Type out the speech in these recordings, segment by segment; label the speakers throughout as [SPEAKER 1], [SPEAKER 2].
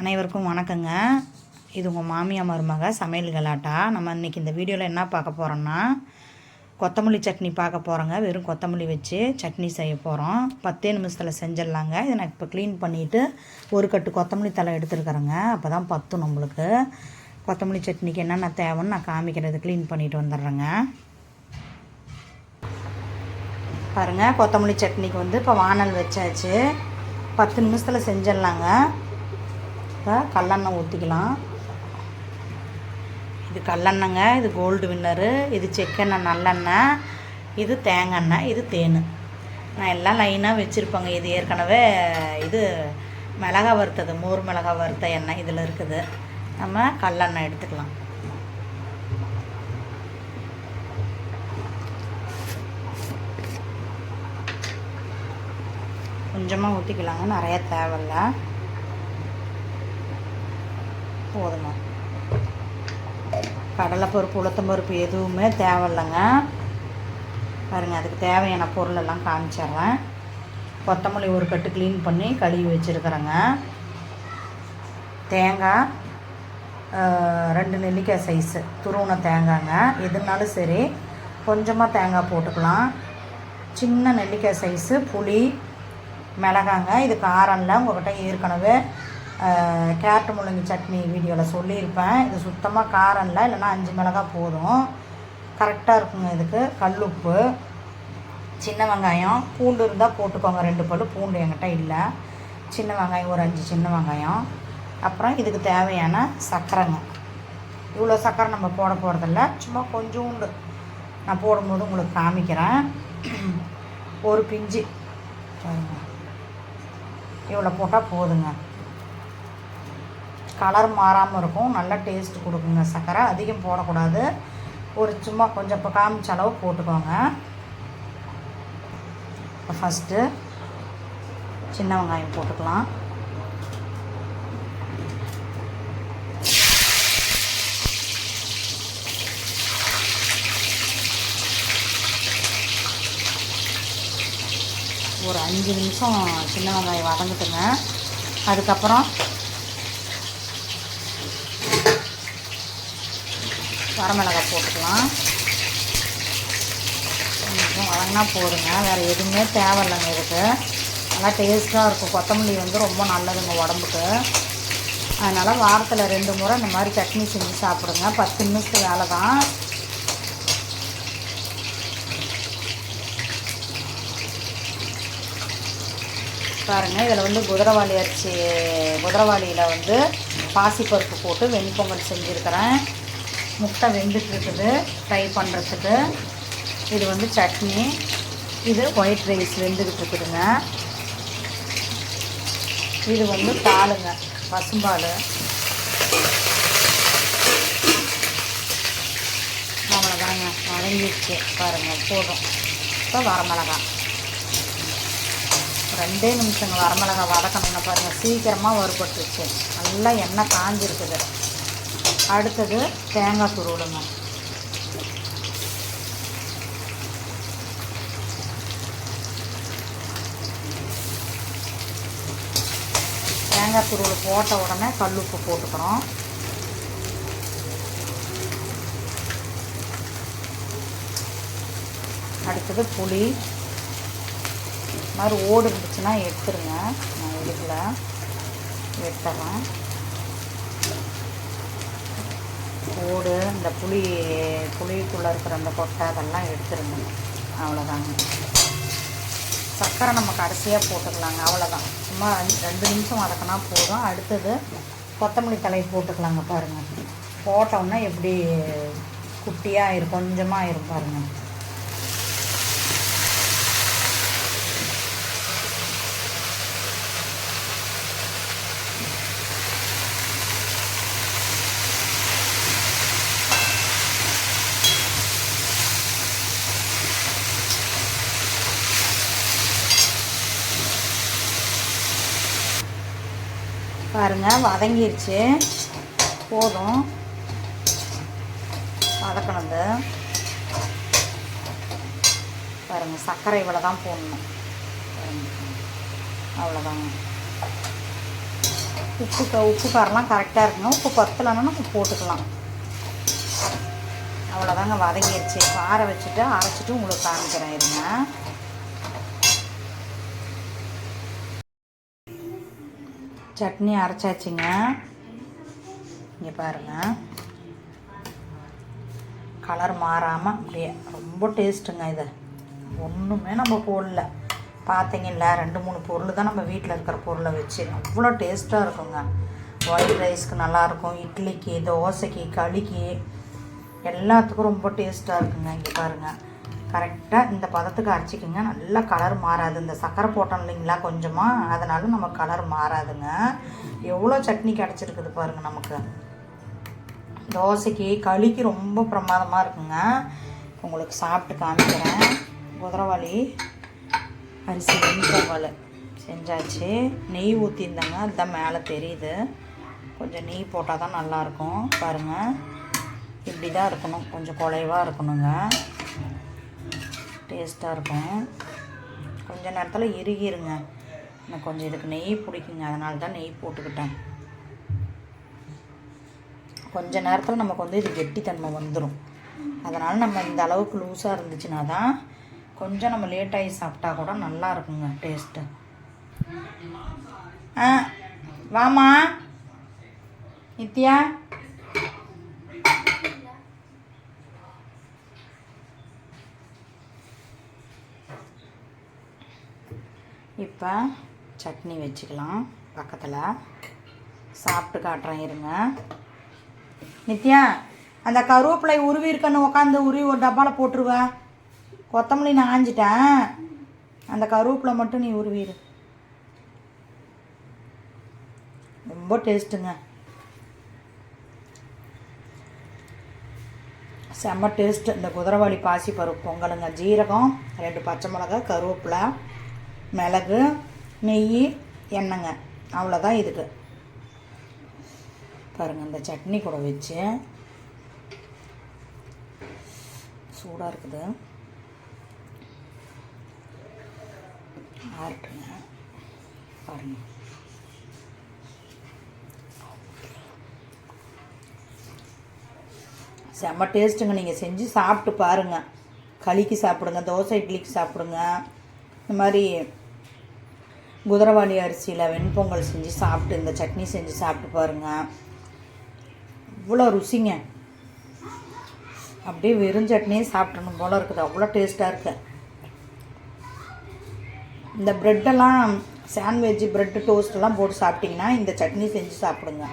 [SPEAKER 1] அனைவருக்கும் வணக்கங்க. இது உங்கள் மாமியா மருமக சமையல் கலாட்டா. நம்ம இன்றைக்கி இந்த வீடியோவில் என்ன பார்க்க போகிறோன்னா கொத்தமல்லி சட்னி பார்க்க போகிறோங்க வெறும் கொத்தமல்லி வச்சு சட்னி செய்ய போகிறோம் பத்தே நிமிஷத்தில் செஞ்சிடலாங்க. இதை நான் இப்போ க்ளீன் பண்ணிவிட்டு ஒரு கட்டு கொத்தமல்லி தலை எடுத்துருக்குறேங்க. அப்போ தான் பத்தும் நம்மளுக்கு. கொத்தமல்லி சட்னிக்கு என்னென்ன தேவைன்னு நான் காமிக்கிறது க்ளீன் பண்ணிட்டு வந்துடுறேங்க. பாருங்கள் கொத்தமல்லி சட்னிக்கு வந்து இப்போ வானல் வச்சாச்சு. பத்து நிமிஷத்தில் செஞ்சிடலாங்க. இப்போ கல்லெண்ணெய் ஊற்றிக்கலாம் இது கல்லெண்ணங்க இது கோல்டு வின்னரு இது செக்கெண்ணெய் நல்லெண்ணெய். இது தேங்காய் இது தேன். நான் எல்லாம் லைனாக வச்சுருப்பேங்க. இது ஏற்கனவே இது மிளகா வறுத்தது. மோர் மிளகா வறுத்த எண்ணெய் இதில் இருக்குது. நம்ம கல்லெண்ணெய் எடுத்துக்கலாம். கொஞ்சமாக ஊற்றிக்கலாங்க நிறைய தேவையில்ல. போதுங்க. கடலைப்பருப்பு உளுத்தம்பருப்பு எதுவுமே தேவையில்லைங்க. பாருங்கள் அதுக்கு தேவையான பொருளெல்லாம் காமிச்சிட்றேன். கொத்தமல்லி ஒரு கட்டு க்ளீன் பண்ணி கழுவி வச்சுருக்குறேங்க. தேங்காய் ரெண்டு நெல்லிக்காய் சைஸு துருவின தேங்காய்ங்க. எதுனாலும் சரி கொஞ்சமாக தேங்காய் போட்டுக்கலாம். சின்ன நெல்லிக்காய் சைஸு புளி மிளகாங்க இது காரம் உங்கள்கிட்ட ஏற்கனவே கேரட் முள்ளங்கி சட்னி வீடியோவில் சொல்லியிருப்பேன். இது சுத்தமாக காரம் இல்லை இல்லைன்னா அஞ்சு மிளகாய் போதும். கரெக்டாக இருக்குங்க இதுக்கு. கல்லுப்பு சின்ன வெங்காயம். பூண்டு இருந்தால் போட்டுக்கோங்க ரெண்டு பல்லு பூண்டு என்கிட்ட இல்லை. சின்ன வெங்காயம் ஒரு அஞ்சு சின்ன வெங்காயம். அப்புறம் இதுக்கு தேவையான சர்க்கரைங்க இவ்வளோ சர்க்கரை நம்ம போட போகிறதில்ல சும்மா கொஞ்சோண்டு நான் போடும்போது உங்களுக்கு காமிக்கிறேன். ஒரு பிஞ்சு. இவ்வளோ போட்டால் போதுங்க. கலர் மாறாமல் இருக்கும். நல்ல டேஸ்ட் கொடுக்குங்க சர்க்கரை அதிகம் போடக்கூடாது. ஒரு சும்மா கொஞ்சம் இப்போ காமிச்ச அளவு போட்டுக்கோங்க. இப்போ ஃபஸ்ட்டு சின்ன வெங்காயம் போட்டுக்கலாம். ஒரு அஞ்சு நிமிஷம் சின்ன வெங்காயம் வதங்கிட்டுங்க. அதுக்கப்புறம் வரமிளகாய் போட்டுக்கலாம். கொஞ்சம் வதங்கினா போதுங்க. வேறு எதுவுமே தேவையில்லைங்க இதுக்கு. நல்லா டேஸ்ட்டாக இருக்கும். கொத்தமல்லி வந்து ரொம்ப நல்லதுங்க உடம்புக்கு. அதனால் வாரத்தில் ரெண்டு முறை இந்த மாதிரி சட்னி செஞ்சு சாப்பிடுங்க. பத்து நிமிஷத்து வேலை தான். பாருங்கள் இதில் வந்து குதிரவாளி அரிசி குதிரவாளியில் வந்து பாசிப்பருப்பு போட்டு வெண்பொங்கல் செஞ்சுருக்கிறேன். முட்டை வெந்துட்டு இருக்குது ஃப்ரை பண்ணுறதுக்கு இது வந்து சட்னி. இது ஒயிட் ரைஸ் வெந்துக்கிட்டு இருக்குதுங்க இது வந்து பாலுங்க. பசும்பால். அவ்வளோதாங்க வதங்கிடுச்சு. பாருங்கள் போதும். இப்போ வரமிளகா. ரெண்டே நிமிஷங்க வரமிளகா வதக்கணும்னா பாருங்கள் சீக்கிரமாக வறுபட்டுருச்சு. நல்லா எண்ணெய் காஞ்சிருக்குது. அடுத்தது தேங்காய் துருவலுங்க. தேங்காய் துருவல் போட்ட உடனே கல் உப்பு போட்டுக்கிறோம் அடுத்தது புளி. இது மாதிரி ஓடு இருந்துச்சுன்னா எடுத்துருங்க. நான் எடுக்கல எடுத்துறேன். ஓடு இந்த புளி புளிக்குள்ளே இருக்கிற அந்த கொட்டை அதெல்லாம் எடுத்துருங்க. அவ்வளோதாங்க சர்க்கரை நம்ம கடைசியாக போட்டுக்கலாங்க. அவ்வளோதான் சும்மா ரெண்டு நிமிஷம் வதக்கினா போதும். அடுத்தது கொத்தமல்லி தலை போட்டுக்கலாங்க பாருங்கள் போட்டோன்னா எப்படி குட்டியாக ஆயிரும் கொஞ்சமாக ஆயிரும் பாருங்கள் பாருங்க வதங்கிருச்சு. போதும். வதக்கணுது பாருங்க சர்க்கரை இவ்வளோ தான் போடணும். அவ்வளோதாங்க உப்பு க- உப்பு காரெலாம் கரெக்டாக இருக்குங்க. உப்பு பத்தலைன்னா நம்ம போட்டுக்கலாம். அவ்வளோதாங்க வதங்கிடுச்சு இப்போ ஆற வச்சுட்டு அரைச்சிட்டு உங்களுக்கு காமிக்கிறேன் இருங்க. சட்னி அரைச்சாச்சுங்க. இங்கே பாருங்கள் கலர் மாறாமல் அப்படியே ரொம்ப டேஸ்ட்டுங்க இது. ஒன்றுமே நம்ம போடல. பார்த்தீங்கல்ல ரெண்டு மூணு பொருள் தான் நம்ம வீட்டில் இருக்கிற பொருளை வச்சு அவ்வளோ டேஸ்ட்டாக இருக்குங்க. ஒயிட் ரைஸ்க்கு நல்லாயிருக்கும் இட்லிக்கு தோசைக்கு களிக்கு. எல்லாத்துக்கும் ரொம்ப டேஸ்ட்டாக இருக்குங்க. இங்கே பாருங்கள் கரெக்டாக இந்த பதத்துக்கு அரைச்சிக்கிங்க நல்லா கலர் மாறாது. இந்த சக்கரை போட்டோம் இல்லைங்களா கொஞ்சமாக அதனால நம்ம கலர் மாறாதுங்க. எவ்வளோ சட்னி கிடச்சிருக்குது பாருங்கள் நமக்கு. தோசைக்கு களிக்கு ரொம்ப பிரமாதமாக இருக்குங்க. உங்களுக்கு சாப்பிட்டு காமிக்கிறேன். குதிரவாளி அரிசி வெண்பொங்கல் செஞ்சாச்சு. நெய் ஊற்றிருந்தாங்க அதுதான் மேலே தெரியுது. கொஞ்சம் நெய் போட்டால் தான் நல்லாயிருக்கும் பாருங்கள் இப்படி தான் இருக்கணும். கொஞ்சம் குலைவாக இருக்கணுங்க. டேஸ்ட்டாக இருக்கும். கொஞ்ச நேரத்தில் இறுகிருங்க. எனக்கு கொஞ்சம் இதுக்கு நெய் பிடிக்குங்க. அதனால தான் நெய் போட்டுக்கிட்டேன். கொஞ்ச நேரத்தில் நமக்கு வந்து இது கெட்டித்தன்மை வந்துடும் அதனால் நம்ம இந்த அளவுக்கு லூஸாக இருந்துச்சுன்னா தான் கொஞ்சம் நம்ம லேட் ஆகி சாப்பிட்டா கூட நல்லா இருக்குங்க டேஸ்ட்டு ஆ வாமா நித்யா. இப்போ சட்னி வச்சுக்கலாம் பக்கத்தில். சாப்பிட்டு காட்டுறேன் இருங்க. நித்யா அந்த கருவேப்பிலை உருவி இருக்கன்னு உட்காந்து உருவி ஒரு டப்பாவில் போட்டுருவேன் கொத்தமல்லி நான் ஆஞ்சிட்டேன் அந்த கருவேப்பிலை மட்டும் நீ உருவிடு ரொம்ப டேஸ்ட்டுங்க செம்ம டேஸ்ட்டு. இந்த குதிரவாளி பாசி பருப்பு பொங்கலுங்க. ஜீரகம் ரெண்டு பச்சை மிளகா கருவேப்பிலை மிளகு நெய் எண்ணெய்ங்க. அவ்வளோதான் இதுக்கு. பாருங்கள் இந்த சட்னி கூட வச்சு சூடாக இருக்குது. ஆர்ட்டுங்க பாருங்கள் செம்ம டேஸ்ட்டுங்க. நீங்கள் செஞ்சு சாப்பிட்டு பாருங்கள் களிக்கு சாப்பிடுங்க தோசை இட்லிக்கு சாப்பிடுங்க. இந்த மாதிரி குதிரவாளி அரிசியில் வெண்பொங்கல் செஞ்சு சாப்பிட்டு இந்த சட்னி செஞ்சு சாப்பிட்டு பாருங்கள் இவ்வளோ ருசிங்க. அப்படியே வெறும் சட்னியே சாப்பிடணும் போல் இருக்குது. அவ்வளோ டேஸ்ட்டாக இருக்கு. இந்த ப்ரெட்டெல்லாம் சாண்ட்விச் ப்ரெட்டு டோஸ்ட்டெல்லாம் போட்டு சாப்பிட்டிங்கன்னா இந்த சட்னி செஞ்சு சாப்பிடுங்க.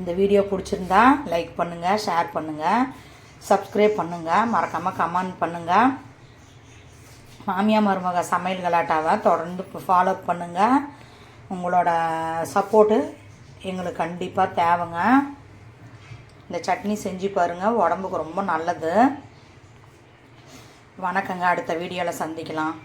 [SPEAKER 1] இந்த வீடியோ பிடிச்சிருந்தா லைக் பண்ணுங்கள் ஷேர் பண்ணுங்கள் சப்ஸ்கிரைப் பண்ணுங்கள் மறக்காமல் கமெண்ட் பண்ணுங்கள் மாமியா மருமக சமையல் கலாட்டாவை தொடர்ந்து ஃபாலோ பண்ணுங்கள் உங்களோட சப்போர்ட்டு எங்களுக்கு கண்டிப்பாக தேவைங்க. இந்த சட்னி செஞ்சு பாருங்கள் உடம்புக்கு ரொம்ப நல்லது. வணக்கங்க அடுத்த வீடியோவில் சந்திக்கலாம்.